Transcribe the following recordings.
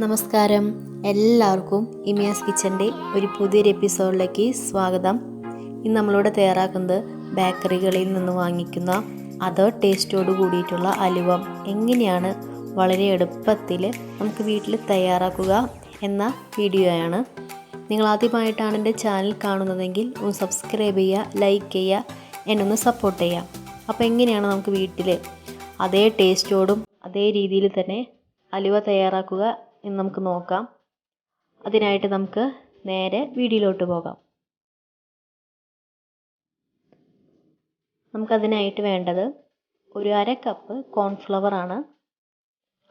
നമസ്കാരം. എല്ലാവർക്കും ഇമിയാസ് കിച്ചന്റെ ഒരു പുതിയൊരു എപ്പിസോഡിലേക്ക് സ്വാഗതം. ഇന്ന് നമ്മളിവിടെ തയ്യാറാക്കുന്നത് ബേക്കറികളിൽ നിന്ന് വാങ്ങിക്കുന്ന അതർ ടേസ്റ്റോട് കൂടിയിട്ടുള്ള അലുവം. എങ്ങനെയാണ് വളരെ എളുപ്പത്തിൽ നമുക്ക് വീട്ടിൽ തയ്യാറാക്കുക എന്ന വീഡിയോയാണ്. നിങ്ങൾ ആദ്യമായിട്ടാണ് എന്റെ ചാനൽ കാണുന്നതെങ്കിൽ ഒന്ന് സബ്സ്ക്രൈബ് ചെയ്യുക ലൈക്ക് ചെയ്യുക എന്നൊന്ന് സപ്പോർട്ട് ചെയ്യുക. അപ്പോൾ എങ്ങനെയാണ് നമുക്ക് വീട്ടിൽ അതേ ടേസ്റ്റോടും അതേ രീതിയിൽ തന്നെ അലുവ തയ്യാറാക്കുക എന്ന് നമുക്ക് നോക്കാം. അതിനായിട്ട് നമുക്ക് നേരെ വീഡിയോയിലോട്ട് പോകാം. നമുക്കതിനായിട്ട് വേണ്ടത് ഒരു അര കപ്പ് കോൺഫ്ലവർ ആണ്.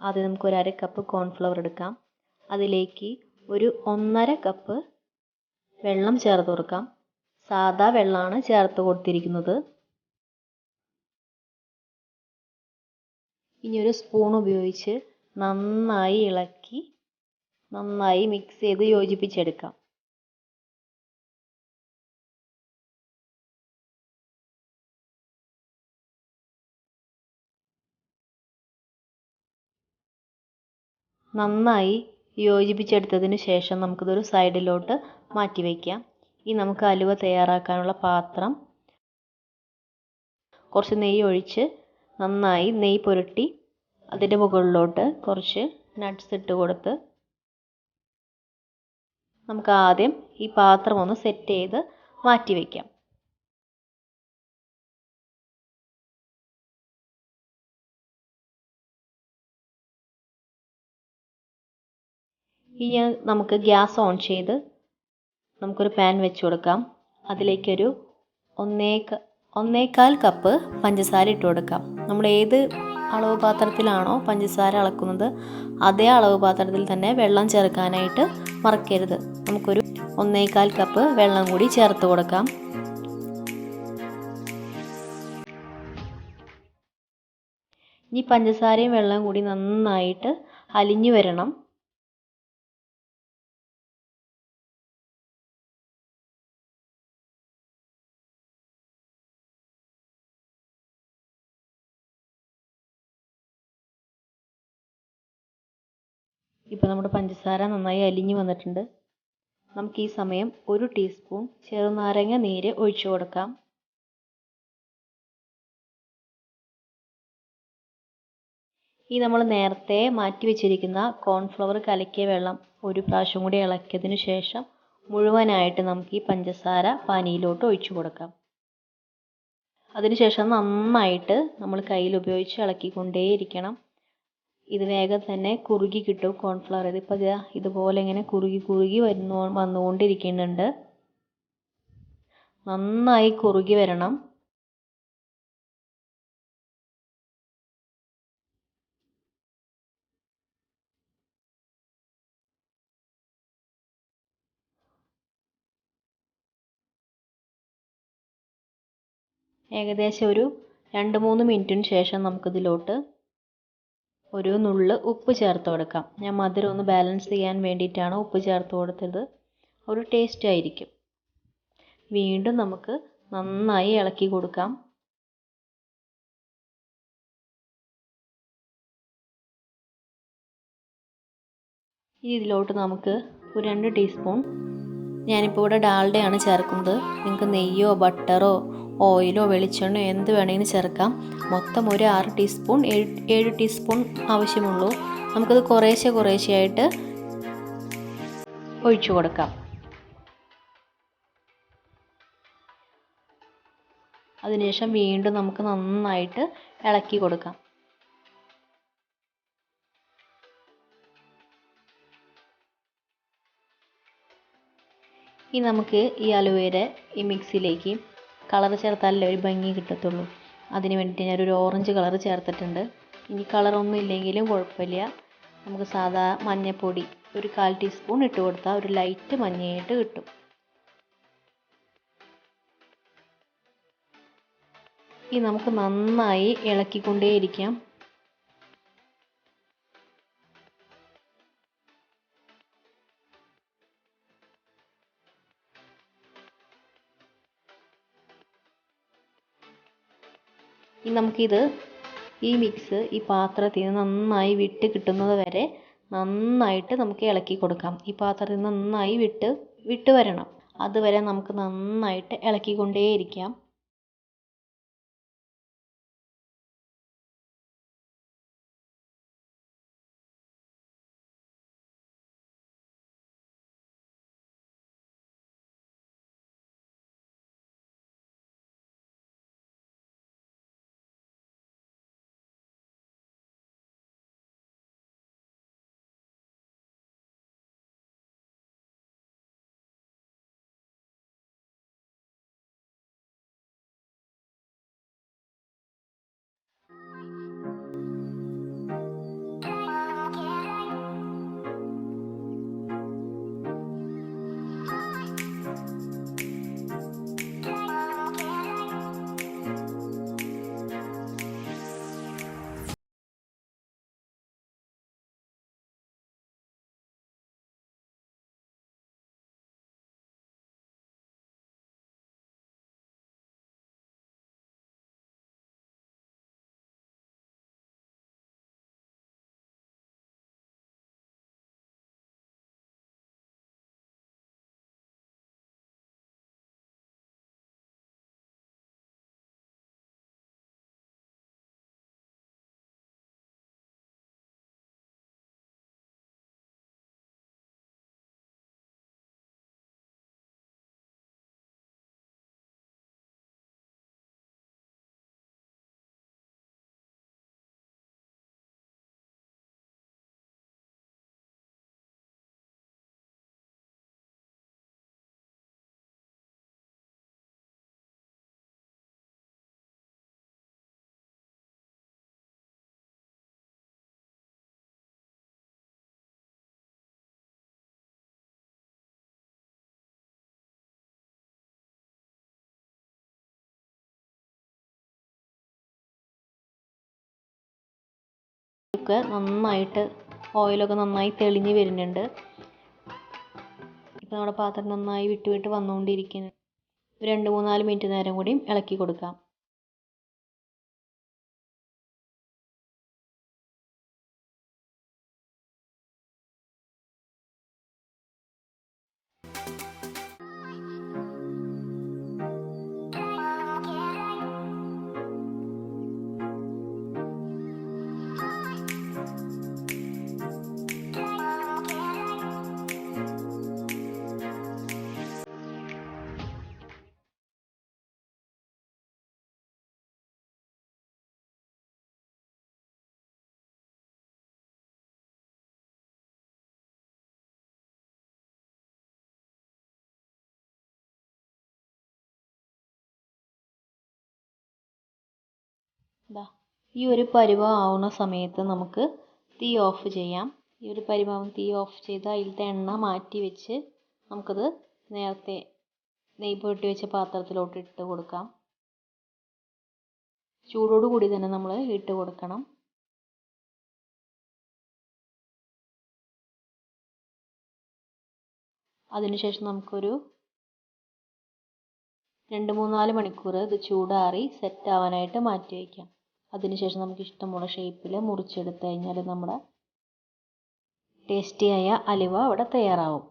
ആദ്യം നമുക്ക് ഒരു അര കപ്പ് കോൺഫ്ലവർ എടുക്കാം. അതിലേക്ക് ഒരു ഒന്നര കപ്പ് വെള്ളം ചേർത്ത് കൊടുക്കാം. സാദാ വെള്ളമാണ് ചേർത്ത് കൊടുത്തിരിക്കുന്നത്. ഇനി ഒരു സ്പൂൺ ഉപയോഗിച്ച് നന്നായി ഇളക്കി നന്നായി മിക്സ് ചെയ്ത് യോജിപ്പിച്ചെടുക്കാം. നന്നായി യോജിപ്പിച്ചെടുത്തതിന് ശേഷം നമുക്കിതൊരു സൈഡിലോട്ട് മാറ്റി വയ്ക്കാം ഇനി നമുക്ക് അലുവ തയ്യാറാക്കാനുള്ള പാത്രം. കുറച്ച് നെയ്യ് ഒഴിച്ച് നന്നായി നെയ്യ് പുരട്ടി അതിന്റെ മുകളിലോട്ട് കുറച്ച് നട്ട്സ് ഇട്ട് കൊടുത്ത് നമുക്ക് ആദ്യം ഈ പാത്രം ഒന്ന് സെറ്റ് ചെയ്ത് മാറ്റി വയ്ക്കാം ഇനി നമുക്ക് ഗ്യാസ് ഓൺ ചെയ്ത് നമുക്കൊരു പാൻ വെച്ച് കൊടുക്കാം. അതിലേക്കൊരു ഒന്നേക്ക ഒന്നേക്കാൽ കപ്പ് പഞ്ചസാര ഇട്ട് കൊടുക്കാം. നമ്മൾ ഏത് അളവ് പാത്രത്തിലാണോ പഞ്ചസാര അളക്കുന്നത്? അതേ അളവ് പാത്രത്തിൽ തന്നെ വെള്ളം ചേർക്കാനായിട്ട് മറക്കരുത്. നമുക്കൊരു ഒന്നേകാൽ കപ്പ് വെള്ളം കൂടി ചേർത്ത് കൊടുക്കാം. ഇനി പഞ്ചസാരയും വെള്ളം കൂടി നന്നായിട്ട് അലിഞ്ഞു വരണം. ഇപ്പോൾ നമ്മുടെ പഞ്ചസാര നന്നായി അലിഞ്ഞു വന്നിട്ടുണ്ട്. നമുക്ക് ഈ സമയം ഒരു ടീസ്പൂൺ ചെറുനാരങ്ങ നീര് ഒഴിച്ചു കൊടുക്കാം. ഈ നമ്മൾ നേരത്തെ മാറ്റി വെച്ചിരിക്കുന്ന കോൺഫ്ലവർ കലക്കിയ വെള്ളം ഒരു പ്രാവശ്യം കൂടി ഇളക്കിയതിന് ശേഷം മുഴുവനായിട്ട് നമുക്ക് ഈ പഞ്ചസാര പാനിയിലോട്ട് ഒഴിച്ചു കൊടുക്കാം. അതിനുശേഷം നന്നായിട്ട് നമ്മൾ കയ്യിൽ ഉപയോഗിച്ച് ഇളക്കിക്കൊണ്ടേയിരിക്കണം. ഇത് വേഗം തന്നെ കുറുകി കിട്ടും കോൺഫ്ലവർ ഇതിപ്പോൾ ഇതുപോലെ ഇങ്ങനെ കുറുകി കുറുകി വരുന്നു വന്നുകൊണ്ടിരിക്കുന്നുണ്ട്. നന്നായി കുറുകി വരണം. ഏകദേശം ഒരു രണ്ട് മൂന്ന് മിനിറ്റിന് ശേഷം നമുക്കിതിലോട്ട് ഒരു നുള്ള് ഉപ്പ് ചേർത്ത് കൊടുക്കാം. ഞാൻ മധുരം ഒന്ന് ബാലൻസ് ചെയ്യാൻ വേണ്ടിയിട്ടാണ് ഉപ്പ് ചേർത്ത് കൊടുത്തത്. ഒരു ടേസ്റ്റ് ആയിരിക്കും. വീണ്ടും നമുക്ക് നന്നായി ഇളക്കി കൊടുക്കാം. ഇനി ഇതിലോട്ട് നമുക്ക് ഒരു രണ്ട് ടീസ്പൂൺ ഞാനിപ്പോൾ ഇവിടെ ഡാൽഡയാണ് ചേർക്കുന്നത്. നിങ്ങൾക്ക് നെയ്യോ ബട്ടറോ ഓയിലോ വെളിച്ചെണ്ണയോ എന്ത് വേണമെങ്കിലും ചേർക്കാം. മൊത്തം ഒരു ആറ് ടീസ്പൂൺ ഏഴ് ടീസ്പൂൺ ആവശ്യമുള്ളൂ. നമുക്കത് കുറേശ്ശെ കുറേശ്ശെയായിട്ട് ഒഴിച്ചു കൊടുക്കാം. അതിനുശേഷം വീണ്ടും നമുക്ക് നന്നായിട്ട് ഇളക്കി കൊടുക്കാം. ഇനി നമുക്ക് ഈ അലുവേര ഈ മിക്സിയിലേക്ക് കളർ ചേർത്താലല്ലേ ഒരു ഭംഗി കിട്ടത്തുള്ളൂ. അതിന് വേണ്ടിയിട്ട് ഞാനൊരു ഓറഞ്ച് കളർ ചേർത്തിട്ടുണ്ട്. ഇനി കളറൊന്നും ഇല്ലെങ്കിലും കുഴപ്പമില്ല. നമുക്ക് സാധാ മഞ്ഞൾപ്പൊടി ഒരു കാൽ ടീസ്പൂൺ ഇട്ട് കൊടുത്താൽ ഒരു ലൈറ്റ് മഞ്ഞയായിട്ട് കിട്ടും. ഇനി നമുക്ക് നന്നായി ഇളക്കിക്കൊണ്ടേയിരിക്കാം. ഇനി നമുക്കിത് ഈ മിക്സ് ഈ പാത്രത്തിൽ നിന്ന് നന്നായി വിട്ട് കിട്ടുന്നത് വരെ നന്നായിട്ട് നമുക്ക് ഇളക്കി കൊടുക്കാം. ഈ പാത്രത്തിൽ നിന്ന് നന്നായി വിട്ട് വിട്ട് വരണം. അതുവരെ നമുക്ക് നന്നായിട്ട് ഇളക്കിക്കൊണ്ടേയിരിക്കാം. ഒക്കെ നന്നായിട്ട് ഓയിലൊക്കെ നന്നായി തെളിഞ്ഞ് വരുന്നുണ്ട്. ഇപ്പോൾ നമ്മുടെ പാത്രം നന്നായി വിട്ട് വിട്ട് വന്നുകൊണ്ടിരിക്കുന്നു രണ്ട് മൂന്നാൽ മിനിറ്റ് നേരം കൂടി ഇളക്കി കൊടുക്കാം. ദാ ഈ ഒരു പരുവം ആവുന്ന സമയത്ത് നമുക്ക് തീ ഓഫ് ചെയ്യാം. ഈ ഒരു പരുവം തീ ഓഫ് ചെയ്ത് അതിലത്തെ എണ്ണ മാറ്റി വെച്ച് നമുക്കത് നേരത്തെ നെയ്യ് പുരട്ടി വെച്ച പാത്രത്തിലോട്ട് ഇട്ട് കൊടുക്കാം. ചൂടോടു കൂടി തന്നെ നമ്മൾ ഇട്ട് കൊടുക്കണം. അതിനുശേഷം നമുക്കൊരു രണ്ട് മൂന്നാൽ മണിക്കൂർ ഇത് ചൂടാറി സെറ്റ് ആവാനായിട്ട് മാറ്റി വയ്ക്കാം അതിനുശേഷം നമുക്ക് ഇഷ്ടമുള്ള ഷേപ്പിൽ മുറിച്ചെടുത്ത് കഴിഞ്ഞാൽ നമ്മുടെ ടേസ്റ്റിയായ അലുവ അവിടെ തയ്യാറാവും.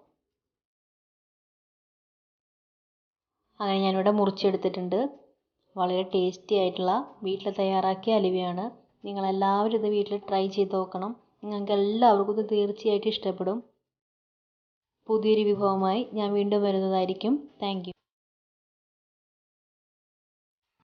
അങ്ങനെ ഞാനിവിടെ മുറിച്ചെടുത്തിട്ടുണ്ട്. വളരെ ടേസ്റ്റി ആയിട്ടുള്ള വീട്ടിൽ തയ്യാറാക്കിയ അലുവയാണ്. നിങ്ങളെല്ലാവരും ഇത് വീട്ടിൽ ട്രൈ ചെയ്ത് നോക്കണം. നിങ്ങൾക്ക് എല്ലാവർക്കും ഇത് തീർച്ചയായിട്ടും ഇഷ്ടപ്പെടും. പുതിയൊരു വിഭവമായി ഞാൻ വീണ്ടും വരുന്നതായിരിക്കും. താങ്ക്